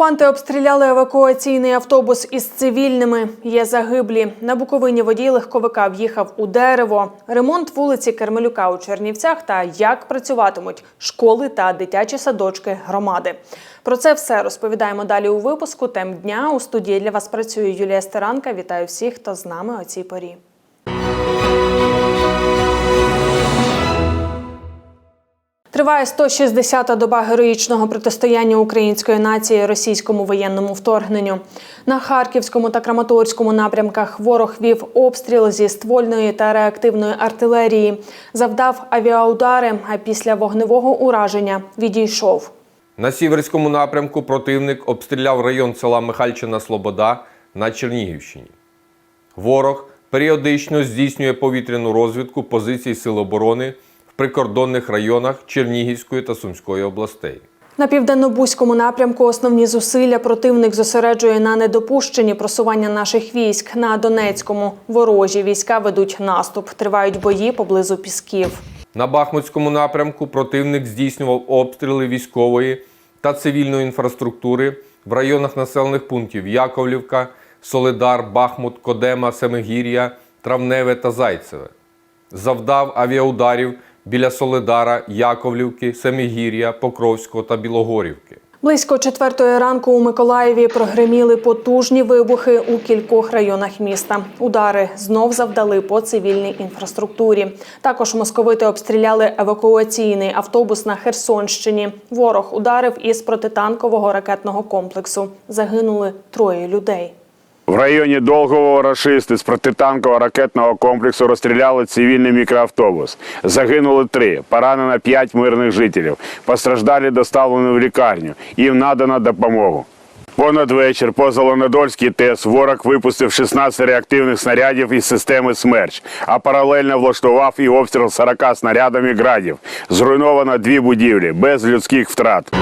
Окупанти обстріляли евакуаційний автобус із цивільними. Є загиблі. На Буковині водій легковика в'їхав у дерево. Ремонт вулиці Кермелюка у Чернівцях та як працюватимуть школи та дитячі садочки громади. Про це все розповідаємо далі у випуску. Тем дня у студії для вас працює Юлія Стеранка. Вітаю всіх, хто з нами о цій порі. Триває 160-та доба героїчного протистояння української нації російському воєнному вторгненню. На харківському та краматорському напрямках ворог вів обстріл зі ствольної та реактивної артилерії, завдав авіаудари, а після вогневого ураження відійшов. На сіверському напрямку противник обстріляв район села Михальчина Слобода на Чернігівщині. Ворог періодично здійснює повітряну розвідку позицій Сил оборони прикордонних районах Чернігівської та Сумської областей. На південно-бузькому напрямку основні зусилля противник зосереджує на недопущенні просування наших військ. На Донецькому ворожі війська ведуть наступ. Тривають бої поблизу Пісків. На Бахмутському напрямку противник здійснював обстріли військової та цивільної інфраструктури в районах населених пунктів Яковлівка, Солидар, Бахмут, Кодема, Семигір'я, Травневе та Зайцеве. Завдав авіаударів біля Солидара, Яковлівки, Семигір'я, Покровського та Білогорівки. Близько четвертої ранку у Миколаєві прогреміли потужні вибухи у кількох районах міста. Удари знов завдали по цивільній інфраструктурі. Також московити обстріляли евакуаційний автобус на Херсонщині. Ворог ударив із протитанкового ракетного комплексу. Загинули троє людей. В районі Долгового рашисти з протитанкового ракетного комплексу розстріляли цивільний мікроавтобус. Загинули три, поранено п'ять мирних жителів. Постраждалі доставлені в лікарню. Їм надано допомогу. Понад вечір по Зеленодольській ТЕС ворог випустив 16 реактивних снарядів із системи «Смерч», а паралельно влаштував і обстріл 40 снарядами градів. Зруйновано дві будівлі без людських втрат.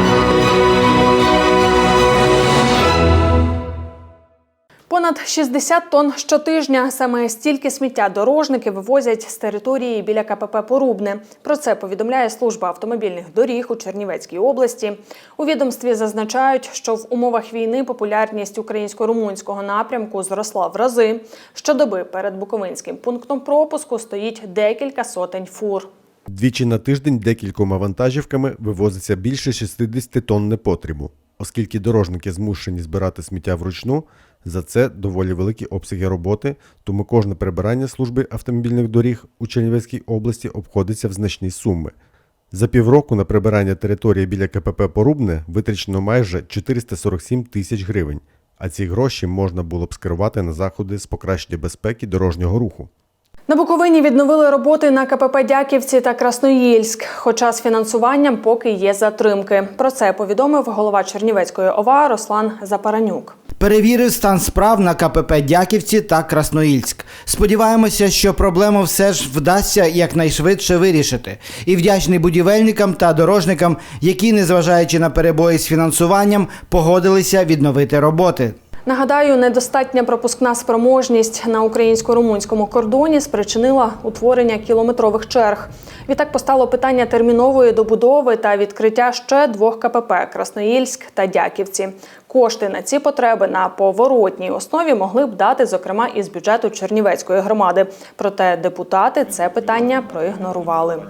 Понад 60 тонн щотижня. Саме стільки сміття дорожники вивозять з території біля КПП Порубне. Про це повідомляє служба автомобільних доріг у Чернівецькій області. У відомстві зазначають, що в умовах війни популярність українсько-румунського напрямку зросла в рази. Щодоби перед Буковинським пунктом пропуску стоїть декілька сотень фур. Двічі на тиждень декількома вантажівками вивозиться більше 60 тонн непотрібу. Оскільки дорожники змушені збирати сміття вручну, за це доволі великі обсяги роботи, тому кожне прибирання служби автомобільних доріг у Чернівецькій області обходиться в значні суми. За півроку на прибирання території біля КПП Порубне витрачено майже 447 тисяч гривень, а ці гроші можна було б скерувати на заходи з покращення безпеки дорожнього руху. На Буковині відновили роботи на КПП Дяківці та Красноїльськ, хоча з фінансуванням поки є затримки. Про це повідомив голова Чернівецької ОВА Руслан Запаранюк. Перевірив стан справ на КПП Дяківці та Красноїльськ. Сподіваємося, що проблему все ж вдасться якнайшвидше вирішити. І вдячний будівельникам та дорожникам, які, незважаючи на перебої з фінансуванням, погодилися відновити роботи. Нагадаю, недостатня пропускна спроможність на українсько-румунському кордоні спричинила утворення кілометрових черг. Відтак постало питання термінової добудови та відкриття ще двох КПП Красноїльськ та Дяківці. Кошти на ці потреби на поворотній основі могли б дати, зокрема, із бюджету Чернівецької громади. Проте депутати це питання проігнорували.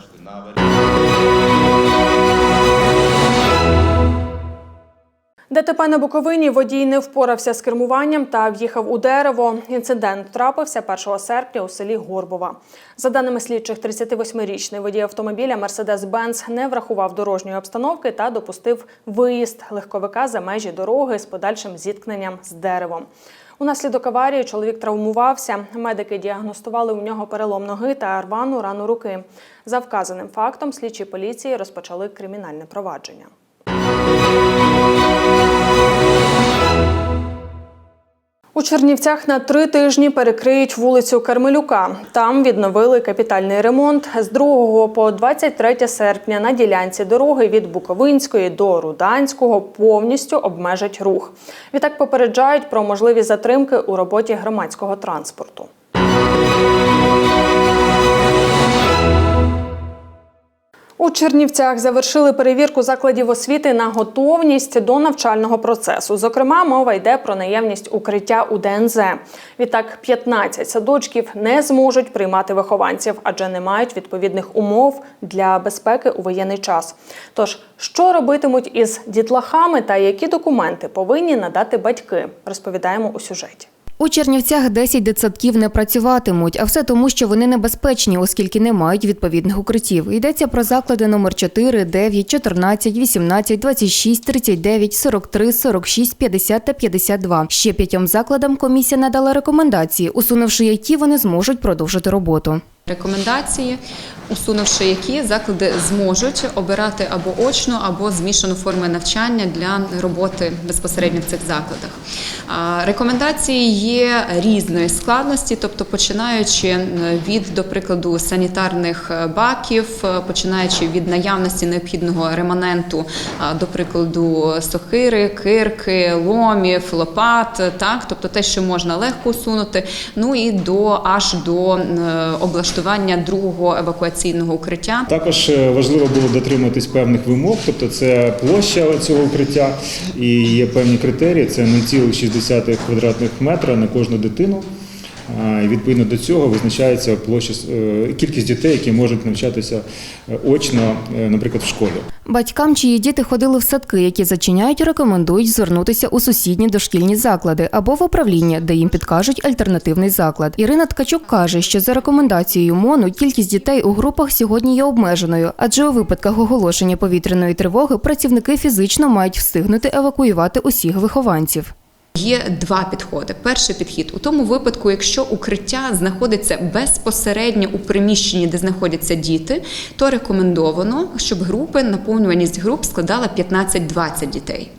ДТП на Буковині водій не впорався з кермуванням та в'їхав у дерево. Інцидент трапився 1 серпня у селі Горбова. За даними слідчих, 38-річний водій автомобіля Mercedes-Benz не врахував дорожньої обстановки та допустив виїзд легковика за межі дороги з подальшим зіткненням з деревом. Унаслідок аварії чоловік травмувався. Медики діагностували у нього перелом ноги та рвану рану руки. За вказаним фактом слідчі поліції розпочали кримінальне провадження. У Чернівцях на три тижні перекриють вулицю Кармелюка. Там відновили капітальний ремонт. З 2 по 23 серпня на ділянці дороги від Буковинської до Руданського повністю обмежать рух. Відтак попереджають про можливі затримки у роботі громадського транспорту. У Чернівцях завершили перевірку закладів освіти на готовність до навчального процесу. Зокрема, мова йде про наявність укриття у ДНЗ. Відтак, 15 садочків не зможуть приймати вихованців, адже не мають відповідних умов для безпеки у воєнний час. Тож, що робитимуть із дітлахами та які документи повинні надати батьки, розповідаємо у сюжеті. У Чернівцях 10 дитсадків не працюватимуть, а все тому, що вони небезпечні, оскільки не мають відповідних укриттів. Йдеться про заклади номер 4, 9, 14, 18, 26, 39, 43, 46, 50 та 52. Ще п'ятьом закладам комісія надала рекомендації, усунувши які вони зможуть продовжити роботу. Рекомендації, усунувши які заклади зможуть обирати або очну, або змішану форму навчання для роботи безпосередньо в цих закладах. Рекомендації є різної складності, тобто починаючи від, до прикладу, санітарних е, баків, е, починаючи від наявності необхідного реманенту, до прикладу, сокири, кирки, ломів, лопат, так, тобто те, що можна легко усунути, ну і до аж до е, облаштування другого евакуаційного укриття. Також е, важливо було дотримуватись певних вимог, тобто це площа цього укриття і є певні критерії. Це 0,6 квадратних метра на кожну дитину. І відповідно до цього визначається площа е, кількість дітей, які можуть навчатися е, очно, е, наприклад, в школі. Батькам, чиї діти ходили в садки, які зачиняють, рекомендують звернутися у сусідні дошкільні заклади або в управління, де їм підкажуть альтернативний заклад. Ірина Ткачук каже, що за рекомендацією МОНу кількість дітей у групах сьогодні є обмеженою, адже у випадках оголошення повітряної тривоги працівники фізично мають встигнути евакуювати усіх вихованців. Є два підходи. Перший підхід у тому випадку, якщо укриття знаходиться безпосередньо у приміщенні, де знаходяться діти, то рекомендовано, щоб групи, наповнюваність груп складала 15-20 дітей.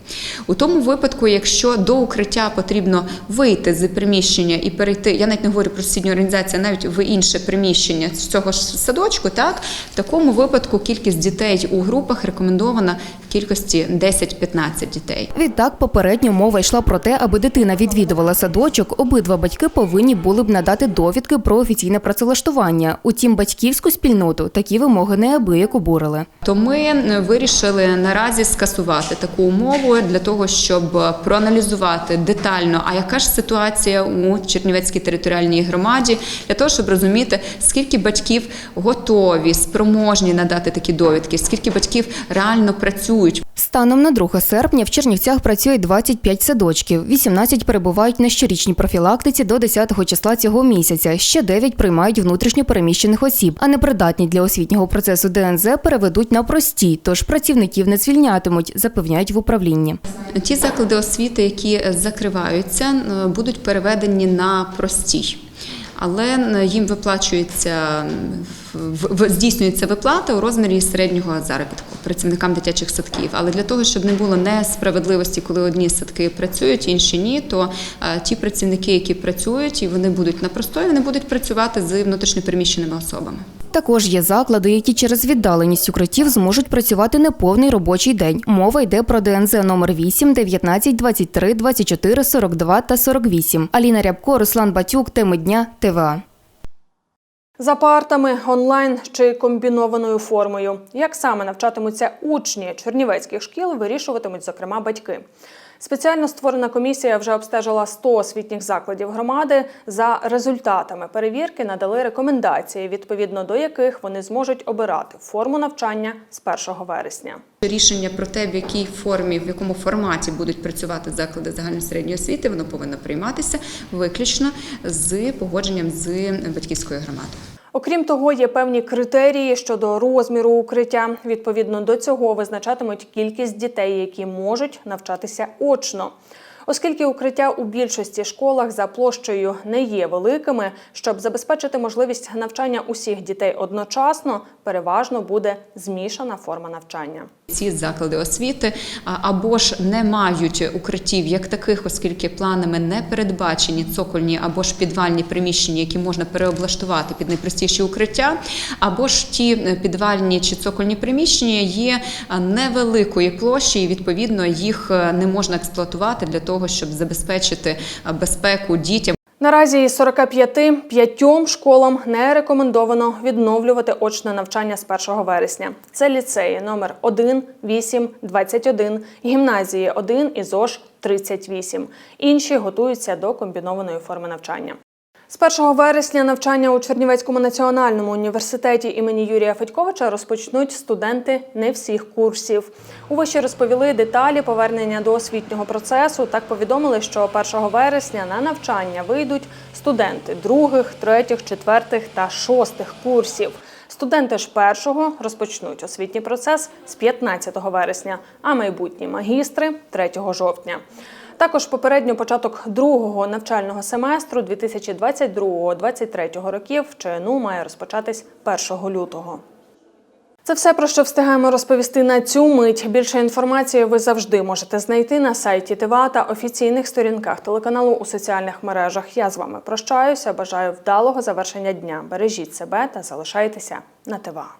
У тому випадку, якщо до укриття потрібно вийти з приміщення і перейти, я навіть не говорю про сусідню організацію, а навіть в інше приміщення з цього ж садочку, так в такому випадку кількість дітей у групах рекомендована кількості 10-15 дітей. Відтак, попередньо мова йшла про те, аби дитина відвідувала садочок, обидва батьки повинні були б надати довідки про офіційне працевлаштування. Утім, батьківську спільноту такі вимоги неабияк обурили. То ми е, вирішили наразі скасувати таку умову для того, щоб проаналізувати детально, а яка ж ситуація у Чернівецькій територіальній громаді, для того, щоб розуміти, скільки батьків готові, спроможні надати такі довідки, скільки батьків реально працюють. Станом на 2 серпня в Чернівцях працює 25 садочків, 18 перебувають на щорічній профілактиці до 10 числа цього місяця. Ще 9 приймають внутрішньо переміщених осіб, а непридатні для освітнього процесу ДНЗ переведуть на прості, тож працівників не звільнятимуть, запевняють в управлінні. Ті заклади освіти, які закриваються, е, будуть переведені на простій. Але е, їм виплачується здійснюється виплата у розмірі середнього заробітку працівникам дитячих садків. Але для того, щоб не було несправедливості, коли одні садки працюють, інші ні, то е, ті працівники, які працюють, і вони будуть на простої, вони будуть працювати з внутрішньопереміщеними особами. Також є заклади, які через віддаленість укриттів зможуть працювати неповний робочий день. Мова йде про ДНЗ номер 8, 19, 23, 24, 42 та 48. Аліна Рябко, Руслан Батюк, теми дня, ТВА. За партами, онлайн чи комбінованою формою. Як саме навчатимуться учні чернівецьких шкіл, вирішуватимуть, зокрема, батьки. Спеціально створена комісія вже обстежила 100 освітніх закладів громади. За результатами перевірки надали рекомендації, відповідно до яких вони зможуть обирати форму навчання з 1 вересня. Рішення про те, в якій формі, в якому форматі будуть працювати заклади загальної середньої освіти, воно повинно прийматися виключно з погодженням з батьківською громадою. Окрім того, є певні критерії щодо розміру укриття. Відповідно до цього визначатимуть кількість дітей, які можуть навчатися очно. Оскільки укриття у більшості школах за площею не є великими, щоб забезпечити можливість навчання усіх дітей одночасно, переважно буде змішана форма навчання. Ці заклади освіти або ж не мають укриттів як таких, оскільки планами не передбачені цокольні або ж підвальні приміщення, які можна переоблаштувати під найпростіші укриття, або ж ті е, підвальні чи цокольні приміщення є невеликої площі, і відповідно їх е, не можна експлуатувати для того, щоб забезпечити безпеку дітям. Наразі із 45 п'ятьом школам не рекомендовано відновлювати очне навчання з 1 вересня. Це ліцеї номер 1, 8, 21, гімназії 1 і ЗОЖ 38. Інші готуються до комбінованої форми навчання. З 1 вересня навчання у Чернівецькому національному університеті імені Юрія Федьковича розпочнуть студенти не всіх курсів. У виші розповіли деталі повернення до освітнього процесу. Так повідомили, що 1 вересня на навчання вийдуть студенти других, третіх, четвертих та шостих курсів. Студенти ж першого розпочнуть освітній процес з 15 вересня, а майбутні магістри 3 жовтня. Також попередньо початок другого навчального семестру 2022-2023 років в ЧНУ має розпочатись 1 лютого. Це все про що встигаємо розповісти на цю мить. Більше інформації ви завжди можете знайти на сайті ТВА та офіційних сторінках телеканалу у соціальних мережах. Я з вами прощаюся. Бажаю вдалого завершення дня. Бережіть себе та залишайтеся на ТВА.